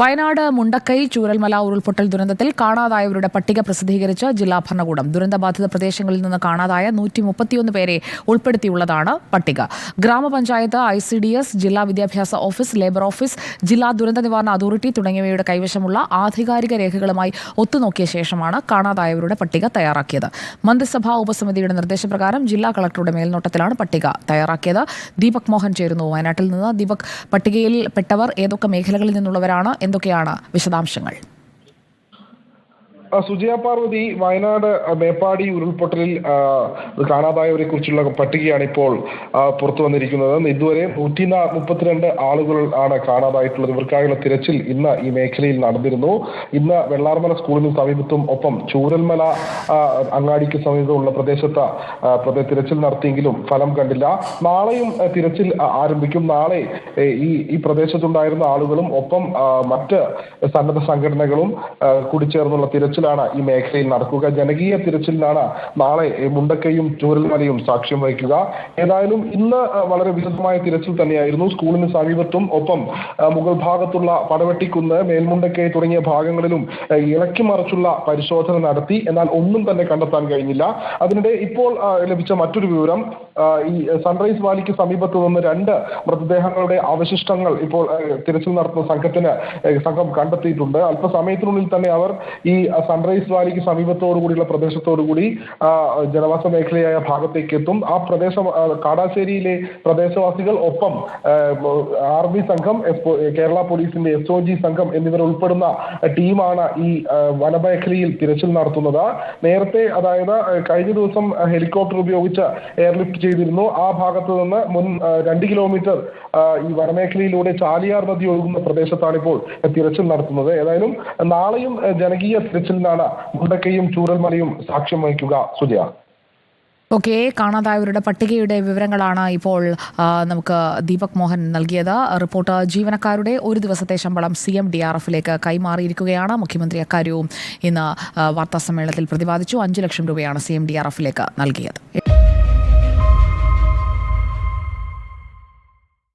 വയനാട് മുണ്ടക്കൈ ചൂരൽമല ഉരുൾപൊട്ടൽ ദുരന്തത്തിൽ കാണാതായവരുടെ പട്ടിക പ്രസിദ്ധീകരിച്ച ജില്ലാ ഭരണകൂടം. ദുരന്തബാധിത പ്രദേശങ്ങളിൽ നിന്ന് കാണാതായ നൂറ്റി മുപ്പത്തിയൊന്ന് പേരെ ഉൾപ്പെടുത്തിയുള്ളതാണ് പട്ടിക. ഗ്രാമപഞ്ചായത്ത് ഐ സി ഡി എസ് ജില്ലാ വിദ്യാഭ്യാസ ഓഫീസ് ലേബർ ഓഫീസ് ജില്ലാ ദുരന്ത നിവാരണ അതോറിറ്റി തുടങ്ങിയവയുടെ കൈവശമുള്ള ആധികാരിക രേഖകളുമായി ഒത്തുനോക്കിയ ശേഷമാണ് കാണാതായവരുടെ പട്ടിക തയ്യാറാക്കിയത്. മന്ത്രിസഭാ ഉപസമിതിയുടെ നിർദ്ദേശപ്രകാരം ജില്ലാ കളക്ടറുടെ മേൽനോട്ടത്തിലാണ് പട്ടിക തയ്യാറാക്കിയത്. ദീപക് മോഹൻ ചേരുന്നു. വയനാട്ടിൽ നിന്ന് ദീപക് പട്ടികയിൽ പെട്ടവർ ഏതൊക്കെ മേഖലകളിൽ നിന്നുള്ളവരാണ് എന്തൊക്കെയാണ് വിശദാംശങ്ങൾ? സുജയ പാർവതി വയനാട് മേപ്പാടി ഉരുൾപൊട്ടലിൽ കാണാതായവരെ കുറിച്ചുള്ള പട്ടികയാണ് ഇപ്പോൾ പുറത്തു വന്നിരിക്കുന്നത്. ഇതുവരെ നൂറ്റി മുപ്പത്തിരണ്ട് ആളുകൾ ആണ് കാണാതായിട്ടുള്ളത്. ഇവർക്കായുള്ള തിരച്ചിൽ ഇന്ന് ഈ മേഖലയിൽ നടന്നിരുന്നു. ഇന്ന് വെള്ളാർമല സ്കൂളിന് സമീപത്തും ഒപ്പം ചൂരൽമല അങ്ങാടിക്ക് സമീപമുള്ള പ്രദേശത്ത് തിരച്ചിൽ നടത്തിയെങ്കിലും ഫലം കണ്ടില്ല. നാളെയും തിരച്ചിൽ ആരംഭിക്കും. നാളെ ഈ ഈ പ്രദേശത്തുണ്ടായിരുന്ന ആളുകളും ഒപ്പം മറ്റ് സന്നദ്ധ സംഘടനകളും കൂടി ചേർന്നുള്ള തിരച്ചിലാണ് ഈ മേഖലയിൽ നടക്കുക. ജനകീയ തിരച്ചിലിനാണ് നാളെ മുണ്ടക്കയും ചൂരൽമലയും സാക്ഷ്യം വഹിക്കുക. ഏതായാലും ഇന്ന് വളരെ വിശദമായ തിരച്ചിൽ തന്നെയായിരുന്നു. സ്കൂളിന് സമീപത്തും ഒപ്പം മുഗൾ ഭാഗത്തുള്ള പടവെട്ടിക്കുന്ന് മേൽമുണ്ടക്കൈ തുടങ്ങിയ ഭാഗങ്ങളിലും ഇളക്കി മറിച്ചുള്ള പരിശോധന നടത്തി. എന്നാൽ ഒന്നും തന്നെ കണ്ടെത്താൻ കഴിഞ്ഞില്ല. അതിനിടെ ഇപ്പോൾ ലഭിച്ച മറ്റൊരു വിവരം ഈ സൺറൈസ് വാലിക്ക് സമീപത്ത് നിന്ന് രണ്ട് മൃതദേഹങ്ങളുടെ അവശിഷ്ടങ്ങൾ ഇപ്പോൾ തിരച്ചിൽ നടത്തുന്ന സംഘത്തിന് സംഘം കണ്ടെത്തിയിട്ടുണ്ട്. അല്പസമയത്തിനുള്ളിൽ തന്നെ അവർ ഈ സൺറൈസ് വാലിക്ക് സമീപത്തോടു കൂടിയുള്ള പ്രദേശത്തോടു കൂടി ജനവാസ മേഖലയായ ഭാഗത്തേക്ക് എത്തും. ആ പ്രദേശം കാടാശ്ശേരിയിലെ പ്രദേശവാസികൾ ഒപ്പം ആർമി സംഘം കേരള പോലീസിന്റെ എസ് ഒ ജി സംഘം എന്നിവർ ഉൾപ്പെടുന്ന ടീമാണ് ഈ വനമേഖലയിൽ തിരച്ചിൽ നടത്തുന്നത്. നേരത്തെ അതായത് കഴിഞ്ഞ ദിവസം ഹെലികോപ്റ്റർ ഉപയോഗിച്ച് എയർലിഫ്റ്റ് ചെയ്തിരുന്നു. ആ ഭാഗത്ത് നിന്ന് മുൻ രണ്ട് കിലോമീറ്റർ ഈ വനമേഖലയിലൂടെ ചാലിയാർ നദി ഒഴുകുന്ന പ്രദേശത്താണ് ഇപ്പോൾ തിരച്ചിൽ നടത്തുന്നത്. ഏതായാലും നാളെയും ജനകീയ ജനകീയ തിരച്ചിലിനാണ് മുണ്ടക്കയും ചൂരൽമലയും സാക്ഷ്യം വഹിക്കുക. സുജയ. ഓക്കെ കാണാതായവരുടെ പട്ടികയുടെ വിവരങ്ങളാണ് ഇപ്പോൾ നമുക്ക് ദീപക് മോഹൻ നൽകിയത്. റിപ്പോർട്ട് ജീവനക്കാരുടെ ഒരു ദിവസത്തെ ശമ്പളം സി എം ഡി ആർ എഫിലേക്ക് കൈമാറിയിരിക്കുകയാണ്. മുഖ്യമന്ത്രി അക്കാര്യവും ഇന്ന് വാർത്താ വാർത്താസമ്മേളനത്തിൽ പ്രതിപാദിച്ചു. അഞ്ച് ലക്ഷം രൂപയാണ് സി എം ഡി ആർ എഫിലേക്ക് നൽകിയത്.